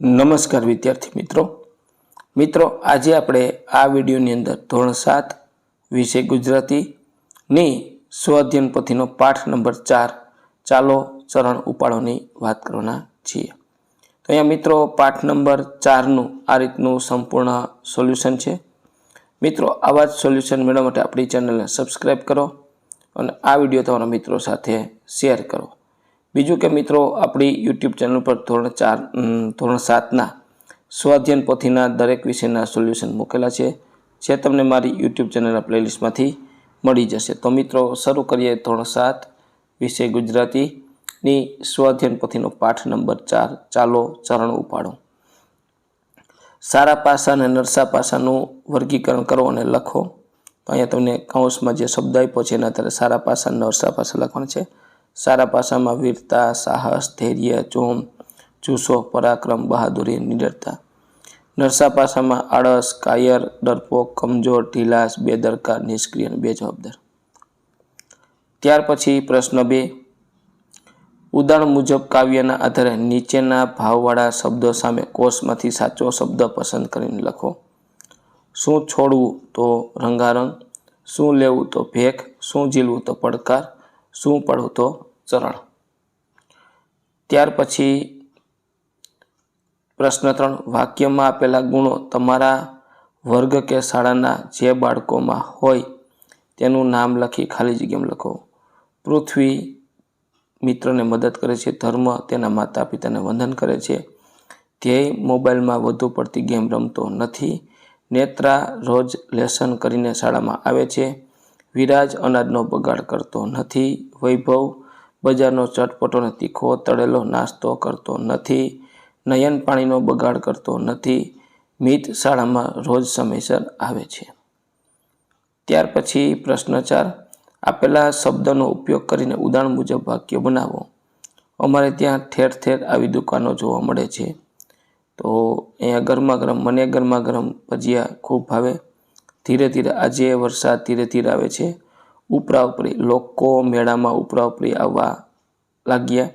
નમસ્કાર વિદ્યાર્થી મિત્રો. મિત્રો, આજે આપણે આ વિડીયોની અંદર ધોરણ સાત વિષય ગુજરાતીની સ્વઅધ્યયન પોથીનો પાઠ નંબર ચાર ચાલો ચરણ ઉપાડોની વાત કરવાના છીએ. તો અહીંયા મિત્રો, પાઠ નંબર ચારનું આ રીતનું સંપૂર્ણ સોલ્યુશન છે. મિત્રો, આવા જ સોલ્યુશન મેળવવા માટે આપણી ચેનલને સબસ્ક્રાઈબ કરો અને આ વીડિયો તમારા મિત્રો સાથે શેર કરો. બીજું કે મિત્રો, આપણી યુટ્યુબ ચેનલ પર ધોરણ ચાર ધોરણ સાતના સ્વાધ્યયન પોથીના દરેક વિષયના સોલ્યુશન મૂકેલા છે. જે તમને મારી યુટ્યુબ ચેનલના પ્લેલિસ્ટમાંથી મળી જશે. તો મિત્રો, શરૂ કરીએ ધોરણ સાત, વિષય ગુજરાતીની સ્વાધ્યયન પોથીનો પાઠ નંબર ચાર. ચાલો ચરણ ઉપાડો. સારા પાસા અને નરસા પાસાનું વર્ગીકરણ કરો અને લખો. અહીંયા તમને કૌંસમાં જે શબ્દ આપ્યો છે, એના આધારે સારા પાસા, નરસા પાસા લખવાના છે. સારા પાસામાં વીરતા, સાહસ, ધૈર્ય જોમ જુસ્સો, પરાક્રમ, બહાદુરી નિડરતા. નરસા પાસામાં આળસ, કાયર, ડરપોક, કમજોર, ઢીલાસ, બેદરકાર, નિષ્ક્રિય અને બેજવાબદાર. ત્યાર પછી પ્રશ્ન બે. ઉદાહરણ મુજબ કાવ્યના આધારે નીચેના ભાવવાળા શબ્દો સામે કોષમાંથી સાચો શબ્દ પસંદ કરીને લખો. શું છોડવું તો રંગારંગ, શું લેવું તો ભેખ, શું ઝીલવું તો પડકાર, શું પડવું તો ચરણ ત્યાર પછી પ્રશ્ન ત્રણ, વાક્યમાં આપેલા ગુણો તમારા વર્ગ કે શાળાના જે બાળકોમાં હોય તેનું નામ લખી ખાલી જગ્યામાં લખો. પૃથ્વી મિત્રને મદદ કરે છે, ધર્મ તેના માતા પિતાને વંદન કરે છે. ધ્યેય મોબાઈલમાં વધુ પડતી ગેમ રમતો નથી. નેત્રા રોજ લેસન કરીને શાળામાં આવે છે. વિરાજ અનાજનો બગાડ કરતો નથી. વૈભવ બજારનો ચટપટો અને તીખો તળેલો નાસ્તો કરતો નથી, નયન પાણીનો બગાડ કરતો નથી, મિત શાળામાં રોજ સમયસર આવે છે. ત્યાર પછી પ્રશ્ન ચાર આપેલા શબ્દનો ઉપયોગ કરીને ઉદાહરણ મુજબ વાક્ય બનાવો. અમારે ત્યાં ઠેર ઠેર આવી દુકાનો જોવા મળે છે. તો અહીંયા ગરમા ગરમ, મને ગરમા ગરમ ભજીયા ખૂબ ભાવે. ધીરે ધીરે આજે વરસાદ ધીરે ધીરે આવે છે. ઉપરા ઉપરી લોકો મેળામાં ઉપરા ઉપરી આવવા લાગ્યા.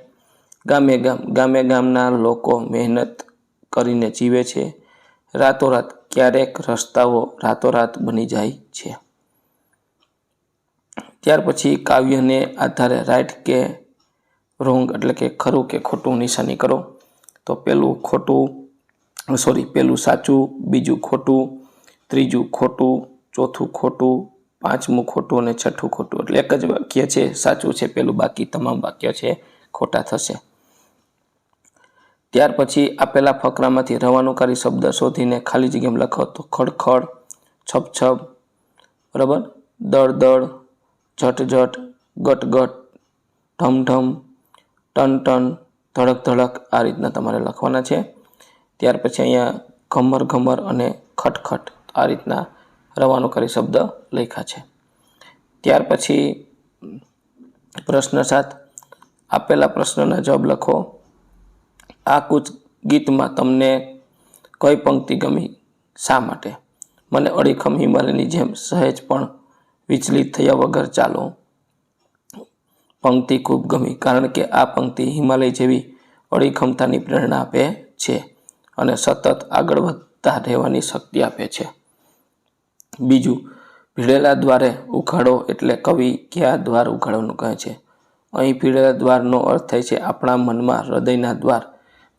ગામે ગામ, ગામે ગામના લોકો મહેનત કરીને જીવે છે. રાતોરાત ક્યારેક રસ્તાઓ રાતોરાત બની જાય છે. ત્યાર પછી કાવ્યને આધારે રાઈટ કે રોંગ એટલે કે ખરું કે ખોટું નિશાની કરો. તો પેલું ખોટું સોરી, પેલું સાચું, બીજું ખોટું, ત્રીજું ખોટું, ચોથું ખોટું પાંચમું ખોટું અને છઠ્ઠું ખોટું. એટલે એક જ વાક્ય છે, સાચું છે, પેલું બાકી તમામ વાક્ય છે, ખોટા થશે. ત્યાર પછી આપેલા ફકરામાંથી રવાનુકારી શબ્દ શોધીને ખાલી જગ્યામાં લખો તો ખડખડ છપ છપ બરાબર? દળ દળ, ઝટ જટ ગટ ગટ, ઢમ ઢમ, ટન ટન, ધડક ધડક આ રીતના તમારે લખવાના છે. ત્યાર પછી અહીંયા ઘમર ઘમર અને ખટખટ આ રીતના રવાનુકારી શબ્દ લખ્યા છે. ત્યાર પછી પ્રશ્ન સાત. આપેલા પ્રશ્નના જવાબ લખો. આ કૂચ ગીતમાં તમને કઈ પંક્તિ ગમી? શા માટે? મને અડીખમ હિમાલયની જેમ સહેજ પણ વિચલિત થયા વગર ચાલો. પંક્તિ ખૂબ ગમી કારણ કે આ પંક્તિ હિમાલય જેવી અડીખમતાની પ્રેરણા આપે છે અને સતત આગળ વધતા રહેવાની શક્તિ આપે છે. બીજું ભીડેલા દ્વારે ઉઘાડો એટલે કવિ કયા દ્વાર ઉઘાડવાનું કહે છે? અહીં ભીડેલા દ્વારનો અર્થ થાય છે આપણા મનમાં હૃદયના દ્વાર.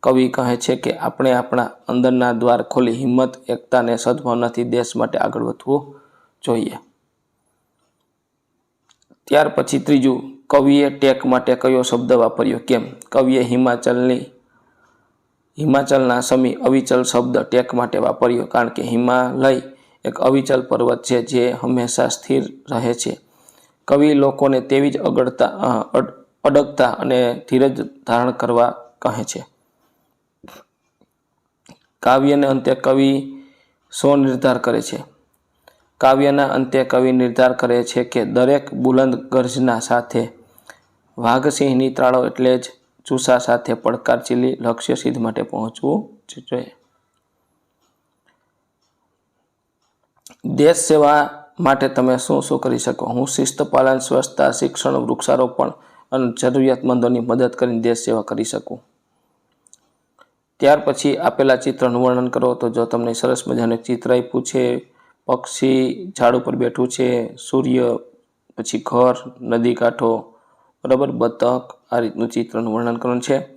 કવિ કહે છે કે આપણે આપણા અંદરના દ્વાર ખોલી હિંમત, એકતા અને સદભાવનાથી દેશ માટે આગળ વધવું જોઈએ. ત્યાર પછી ત્રીજું, કવિએ ટેક માટે કયો શબ્દ વાપર્યો? કેમ? કવિએ હિમાચલની, હિમાચલના સમી અવિચલ શબ્દ ટેક માટે વાપર્યો કારણ કે હિમાલય એક અવિચલ પર્વત છે જે હંમેશા સ્થિર રહે છે. કવિ લોકોને તેવી જ અગડતા અડગતા અને ધીરજ ધારણ કરવા કહે છે. કાવ્યને અંતે કવિ સ્વ નિર્ધાર કરે છે. કાવ્યના અંતે કવિ નિર્ધાર કરે છે કે દરેક બુલંદ ગર્જના સાથે વાઘસિંહની ત્રાળો એટલે જ ચૂસા સાથે પડકાર ચીલી લક્ષ્ય સિદ્ધ માટે પહોંચવું જ જોઈએ. દેશ સેવા માટે તમે શું શું કરી શકો? હું શિસ્ત પાલન સ્વચ્છતા, શિક્ષણ, વૃક્ષારોપણ અને જરૂરિયાતમંદોની મદદ કરીને દેશ સેવા કરી શકું. ત્યાર પછી આપેલા ચિત્રનું વર્ણન કરો. તો જો તમને સરસ મજાનું ચિત્ર આપ્યું છે, પક્ષી ઝાડ ઉપર બેઠું છે, સૂર્ય, પછી ઘર, નદી કાંઠો, બરાબર? બતક, આ રીતનું ચિત્રનું વર્ણન કરવાનું છે.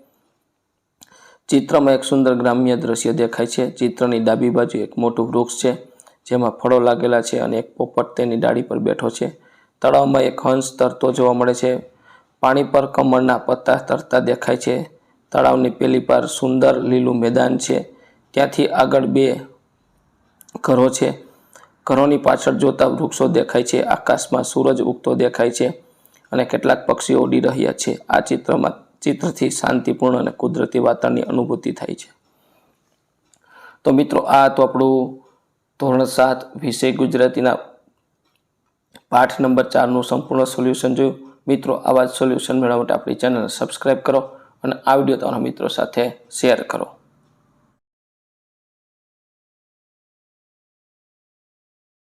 ચિત્રમાં એક સુંદર ગ્રામ્ય દ્રશ્ય દેખાય છે. ચિત્રની ડાબી બાજુ એક મોટું વૃક્ષ છે. જેમાં ફળો લાગેલા છે અને એક પોપટ તેની ડાળી પર બેઠો છે. તળાવમાં એક હંસ તરતો જોવા મળે છે. પાણી પર કમળના પત્તા તરતા દેખાય છે. તળાવની પેલી પાર સુંદર લીલું મેદાન છે. ત્યાંથી આગળ બે ઘરો છે. ઘરોની પાછળ જોતા વૃક્ષો દેખાય છે. આકાશમાં સૂરજ ઉગતો દેખાય છે અને કેટલાક પક્ષીઓ ઉડી રહ્યા છે. આ ચિત્રમાં ચિત્રથી શાંતિપૂર્ણ અને કુદરતી વાતાવરણની અનુભૂતિ થાય છે. તો મિત્રો, આ તો આપણું ધોરણ સાત વિષય ગુજરાતીના પાઠ નંબર ચારનું સંપૂર્ણ સોલ્યુશન જોયું. મિત્રો, આવા જ સોલ્યુશન મેળવવા માટે આપણી ચેનલ સબસ્ક્રાઈબ કરો અને આ વીડિયો તમારા મિત્રો સાથે શેર કરો.